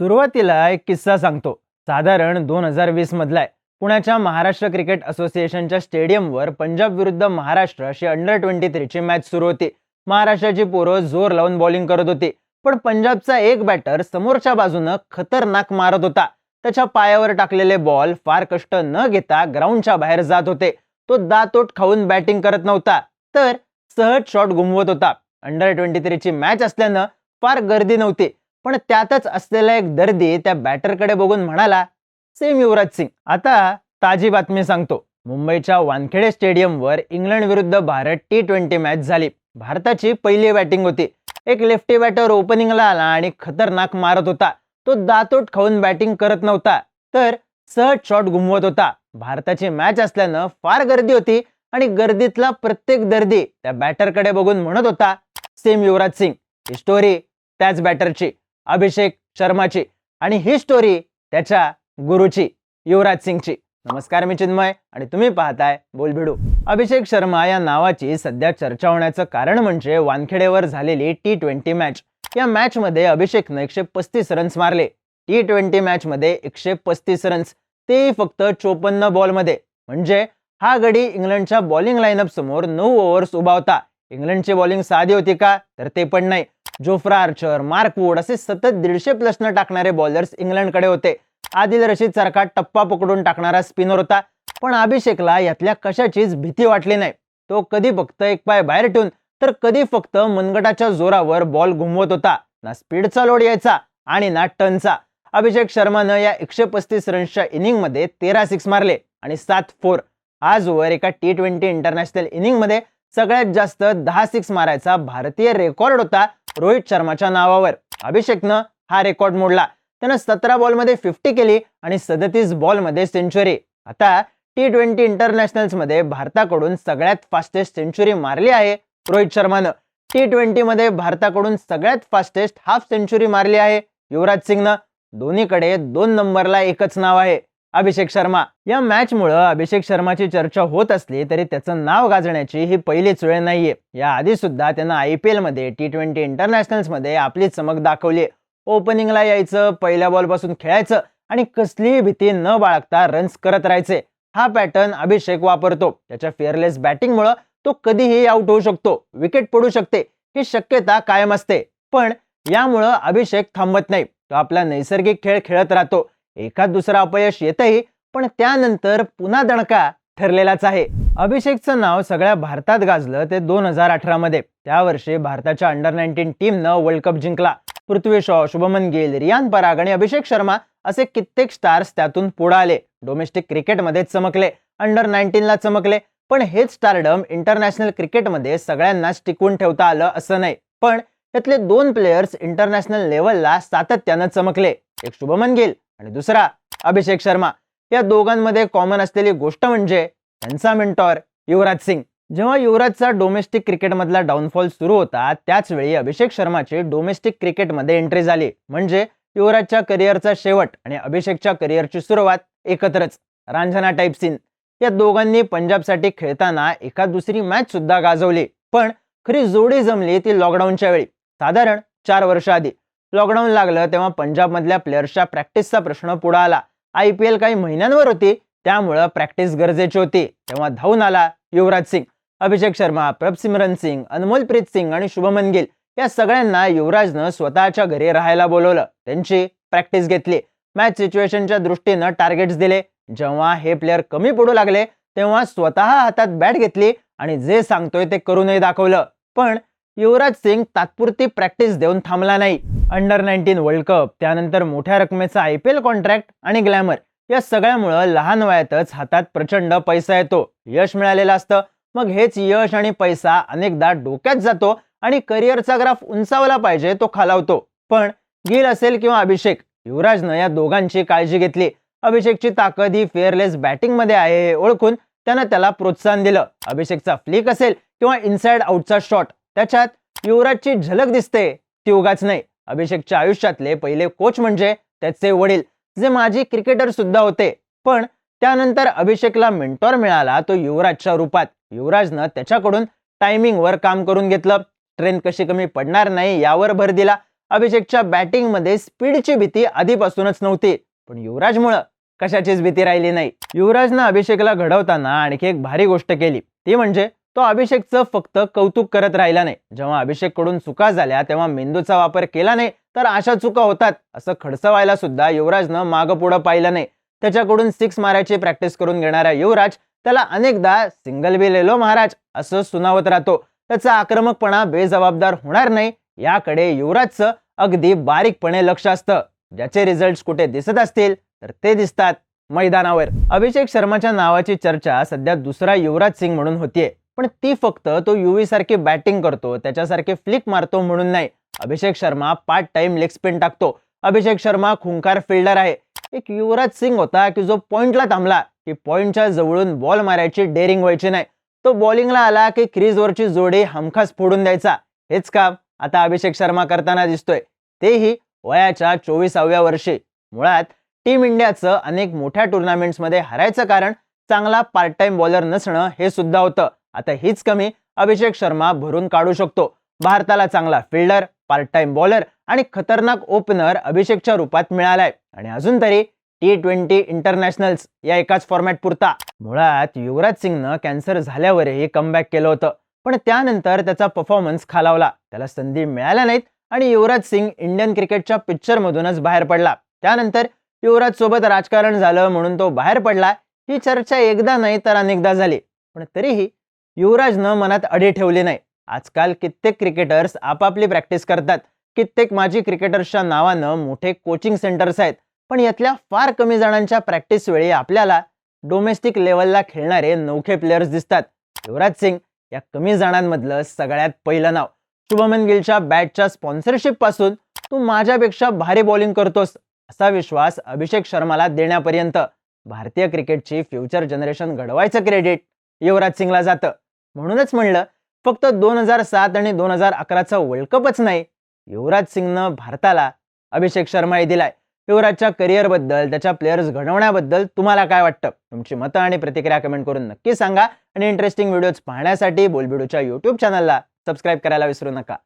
सुरुवातीला एक किस्सा सांगतो. साधारण दोन हजार वीस मधला आहे. पुण्याच्या महाराष्ट्र क्रिकेट असोसिएशनच्या स्टेडियमवर पंजाब विरुद्ध महाराष्ट्र अशी अंडर ट्वेंटी थ्रीची मॅच सुरू होती. महाराष्ट्राची पोरं जोर लावून बॉलिंग करत होती. पण पंजाबचा एक बॅटर समोरच्या बाजूनं खतरनाक मारत होता. त्याच्या पायावर टाकलेले बॉल फार कष्ट न घेता ग्राउंडच्या बाहेर जात होते. तो दातोट खाऊन बॅटिंग करत नव्हता. तर सहज शॉट घुमवत होता. अंडर ट्वेंटी थ्रीची मॅच असल्यानं फार गर्दी नव्हती. पण त्यातच असलेला एक दर्दी त्या बॅटरकडे बघून म्हणाला सेम युवराज सिंग आता ताजी बातमी सांगतो. मुंबईच्या वानखेडे स्टेडियमवर इंग्लंड विरुद्ध भारत टी ट्वेंटी मॅच झाली. भारताची पहिली बॅटिंग होती. एक लेफ्टी बॅटर ओपनिंगला आला आणि खतरनाक मारत होता. तो दातोट खाऊन बॅटिंग करत नव्हता तर सहज शॉट घुमवत होता. भारताची मॅच असल्यानं फार गर्दी होती आणि गर्दीतला प्रत्येक दर्दी त्या बॅटरकडे बघून म्हणत होता सेम युवराज सिंग ही स्टोरी त्याच बॅटरची अभिषेक शर्माची आणि ही स्टोरी त्याच्या गुरुची युवराज सिंगची. नमस्कार मी चिन्मय आणि तुम्ही पाहताय बोलभिडू अभिषेक शर्मा या नावाची सध्या चर्चा होण्याचं कारण म्हणजे वानखेडेवर झालेली टी ट्वेंटी मॅच या मॅचमध्ये अभिषेकनं एकशे पस्तीस रन्स मारले. टी ट्वेंटी मॅचमध्ये एकशे पस्तीस रन्स ते फक्त चोपन्न बॉलमध्ये म्हणजे हा गडी इंग्लंडच्या बॉलिंग लाईनअप समोर नऊ ओव्हर्स उभा होता. इंग्लंडची बॉलिंग साधी होती का? तर ते पण नाही. जोफ्रा आर्चर मार्क वूड असे सतत दीडशे प्लस टाकणारे बॉलर्स इंग्लंडकडे होते. आदिल रशीद सारखा टप्पा पकडून टाकणारा स्पिनर होता. पण अभिषेकला यातल्या कशाचीच भीती वाटली नाही. तो कधी फक्त एक पाय बाहेर ठेवून तर कधी फक्त मनगटाच्या जोरावर बॉल घुमवत होता. ना स्पीडचा लोड यायचा आणि ना टनचा. अभिषेक शर्मानं या एकशे पस्तीस रन्सच्या इनिंगमध्ये तेरा सिक्स मारले आणि सात फोर. आजवर एका टी ट्वेंटी इंटरनॅशनल इनिंगमध्ये सगळ्यात जास्त दहा सिक्स मारायचा भारतीय रेकॉर्ड होता रोहित शर्माच्या नावावर. अभिषेकनं हा रेकॉर्ड मोडला. त्यानं सतरा बॉलमध्ये फिफ्टी केली आणि सदतीस बॉलमध्ये सेंचुरी आता टी ट्वेंटी इंटरनॅशनल्समध्ये भारताकडून सगळ्यात फास्टेस्ट सेंचुरी मारली आहे रोहित शर्मानं. टी ट्वेंटीमध्ये भारताकडून सगळ्यात फास्टेस्ट हाफ सेंचुरी मारली आहे युवराज सिंगनं. दोन्हीकडे दोन नंबरला एकच नाव आहे. अभिषेक शर्मा. या मॅचमुळे अभिषेक शर्माची चर्चा होत असली तरी त्याचं नाव गाजण्याची ही पहिलीच वेळ नाहीये. या आधी सुद्धा त्यानं आय पी एलमध्ये टी ट्वेंटी इंटरनॅशनल्समध्ये आपली चमक दाखवली. ओपनिंगला यायचं पहिल्या बॉलपासून खेळायचं आणि कसलीही भीती न बाळगता रन्स करत राहायचे. हा पॅटर्न अभिषेक वापरतो. त्याच्या फिअरलेस बॅटिंगमुळे तो कधीही आउट होऊ शकतो विकेट पडू शकते ही शक्यता कायम असते. पण यामुळं अभिषेक थांबत नाही. तो आपला नैसर्गिक खेळ खेळत राहतो. एखाद दुसरा अपयश येतही पण त्यानंतर पुन्हा दणका ठरलेलाच आहे. अभिषेकचं नाव सगळ्या भारतात गाजलं ते दोन हजार अठरा मध्ये. त्या वर्षी भारताच्या अंडर नाईन्टीन टीमनं वर्ल्ड कप जिंकला. पृथ्वी शॉ शुभमन गिल रियान पराग आणि अभिषेक शर्मा असे कित्येक स्टार्स त्यातून पुढे आले. डोमेस्टिक क्रिकेटमध्ये चमकले. अंडर नाईन्टीनला चमकले. पण हेच स्टारडम इंटरनॅशनल क्रिकेटमध्ये सगळ्यांनाच टिकवून ठेवता आलं असं नाही. पण त्यातले दोन प्लेयर्स इंटरनॅशनल लेवलला सातत्यानं चमकले. एक शुभमन गिल आणि दुसरा अभिषेक शर्मा. या दोघांमध्ये कॉमन असलेली गोष्ट म्हणजे त्यांचा मेंटॉर युवराज सिंग. जेव्हा युवराजचा डोमेस्टिक क्रिकेटमधला डाऊनफॉल सुरू होता त्याच वेळी अभिषेक शर्माची डोमेस्टिक क्रिकेटमध्ये एंट्री झाली. म्हणजे युवराजच्या करिअरचा शेवट आणि अभिषेकच्या करिअरची सुरुवात एकत्रच. रांझना टाईप सीन या दोघांनी पंजाबसाठी खेळताना एका दुसरी मॅच सुद्धा गाजवली. पण खरी जोडी जमली ती लॉकडाऊनच्या वेळी. साधारण चार वर्ष आधी. लॉकडाऊन लागलं तेव्हा पंजाबमधल्या प्लेयर्सच्या प्रॅक्टिसचा प्रश्न पुढे आला. आय पी एल काही महिन्यांवर होती त्यामुळं प्रॅक्टिस गरजेची होती. तेव्हा धावून आला युवराज सिंग. अभिषेक शर्मा प्रभसिमरन सिंग अनमोलप्रीत सिंग आणि शुभमन गिल या सगळ्यांना युवराजनं स्वतःच्या घरी राहायला बोलवलं. त्यांची प्रॅक्टिस घेतली. मॅच सिच्युएशनच्या दृष्टीनं टार्गेट्स दिले. जेव्हा हे प्लेअर कमी पडू लागले तेव्हा स्वतः हातात बॅट घेतली आणि जे सांगतोय ते करूनही दाखवलं. पण युवराज सिंग तात्पुरती प्रॅक्टिस देऊन थांबला नाही. अंडर नाईन्टीन वर्ल्ड कप त्यानंतर मोठ्या रकमेचा आय पी एल कॉन्ट्रॅक्ट आणि ग्लॅमर या सगळ्यामुळं लहान वयातच हातात प्रचंड पैसा येतो. यश मिळालेलं असतं. मग हेच यश आणि पैसा अनेकदा डोक्यात जातो आणि करिअरचा ग्राफ उंचावला पाहिजे तो खालावतो. पण गिल असेल किंवा अभिषेक युवराजनं या दोघांची काळजी घेतली. अभिषेकची ताकद ही फेअरलेस बॅटिंगमध्ये आहे हे ओळखून त्यानं त्याला प्रोत्साहन दिलं. अभिषेकचा फ्लिक असेल किंवा इनसाइड आउटचा शॉट त्याच्यात युवराजची झलक दिसते ती उगाच नाही. अभिषेकच्या आयुष्यातले पहिले कोच म्हणजे त्याचे वडील जे माजी क्रिकेटर सुद्धा होते. पण त्यानंतर अभिषेकला मेंटॉर मिळाला तो युवराजच्या रूपात. युवराजनं त्याच्याकडून टायमिंगवर काम करून घेतलं. ट्रेन कशी कमी पडणार नाही यावर भर दिला. अभिषेकच्या बॅटिंगमध्ये स्पीडची भीती आधीपासूनच नव्हती. पण युवराजमुळं कशाचीच भीती राहिली नाही. युवराजनं अभिषेकला घडवताना आणखी एक भारी गोष्ट केली. ती म्हणजे तो अभिषेकचं फक्त कौतुक करत राहिला नाही. जेव्हा अभिषेककडून चुका झाल्या तेव्हा मेंदूचा वापर केला नाही तर अशा चुका होतात. असं खडसवायला सुद्धा युवराजनं मागं पुढं पाहिलं नाही. त्याच्याकडून सिक्स मारायची प्रॅक्टिस करून घेणारा युवराज त्याला अनेकदा सिंगल बी लेलो महाराज असं सुनावत राहतो. त्याचा आक्रमकपणा बेजबाबदार होणार नाही. याकडे युवराजचं अगदी बारीकपणे लक्ष असतं. ज्याचे रिझल्ट कुठे दिसत असतील तर ते दिसतात मैदानावर. अभिषेक शर्माच्या नावाची चर्चा सध्या दुसरा युवराज सिंग म्हणून होतीये. पण ती फक्त तो युवी सारखी बॅटिंग करतो त्याच्यासारखे फ्लिक मारतो म्हणून नाही. Abhishek Sharma part time leg spin टाकतो. अभिषेक शर्मा खुंकार फिल्डर आहे. एक युवराज सिंग होता की जो पॉइंटला थांबला. की पॉइंटच्या जवळून बॉल मारायची डेअरिंग व्हायची नाही. तो बॉलिंगला आला की क्रीजवरची जोडी हमखास फोडून द्यायचा. हेच काम आता अभिषेक शर्मा करताना दिसतोय. तेही वयाच्या चोवीसाव्या वर्षी. मुळात टीम इंडियाचं अनेक मोठ्या टुर्नामेंट्समध्ये हरायचं कारण चांगला पार्ट टाइम बॉलर नसणं हे सुद्धा होतं. आता हीच कमी अभिषेक शर्मा भरून काढू शकतो. भारताला चांगला फिल्डर पार्ट टाइम बॉलर आणि खतरनाक ओपनर अभिषेकच्या रूपात मिळालाय. आणि अजून तरी टी ट्वेंटी इंटरनॅशनल्स या एकाच फॉर्मॅट पुरता. मुळात युवराज सिंगनं कॅन्सर झाल्यावरही कमबॅक केलं होतं. पण त्यानंतर त्याचा परफॉर्मन्स खालावला. त्याला संधी मिळाल्या नाहीत आणि युवराज सिंग इंडियन क्रिकेटच्या पिक्चरमधूनच बाहेर पडला. त्यानंतर युवराज सोबत राजकारण झालं म्हणून तो बाहेर पडला. ही चर्चा एकदा नाही तर अनेकदा झाली. पण तरीही युवराजनं मनात अडी ठेवले नाही. आजकाल कित्येक क्रिकेटर्स आपापली प्रॅक्टिस करतात. कित्येक माजी क्रिकेटर्सच्या नावानं मोठे कोचिंग सेंटर्स आहेत. पण यातल्या फार कमी जणांच्या प्रॅक्टिस वेळी आपल्याला डोमेस्टिक लेवलला खेळणारे नौखे प्लेयर्स दिसतात. युवराज सिंग या कमी जणांमधलं सगळ्यात पहिलं नाव. शुभमन गिलच्या बॅटच्या स्पॉन्सरशिपपासून तू माझ्यापेक्षा भारी बॉलिंग करतोस असा विश्वास अभिषेक शर्माला देण्यापर्यंत भारतीय क्रिकेटची फ्युचर जनरेशन घडवायचं क्रेडिट युवराज सिंगला जातं. म्हणूनच म्हणलं फक्त दोन हजार सात आणि दोन हजार अकराचा वर्ल्ड कपच नाही. युवराज सिंगनं भारताला अभिषेक शर्माही दिलाय. युवराजच्या करिअरबद्दल त्याच्या प्लेयर्स घडवण्याबद्दल तुम्हाला काय वाटतं? तुमची मतं आणि प्रतिक्रिया कमेंट करून नक्की सांगा. आणि इंटरेस्टिंग व्हिडिओज पाहण्यासाठी बोलबिडूच्या युट्यूब चॅनलला सबस्क्राईब करायला विसरू नका.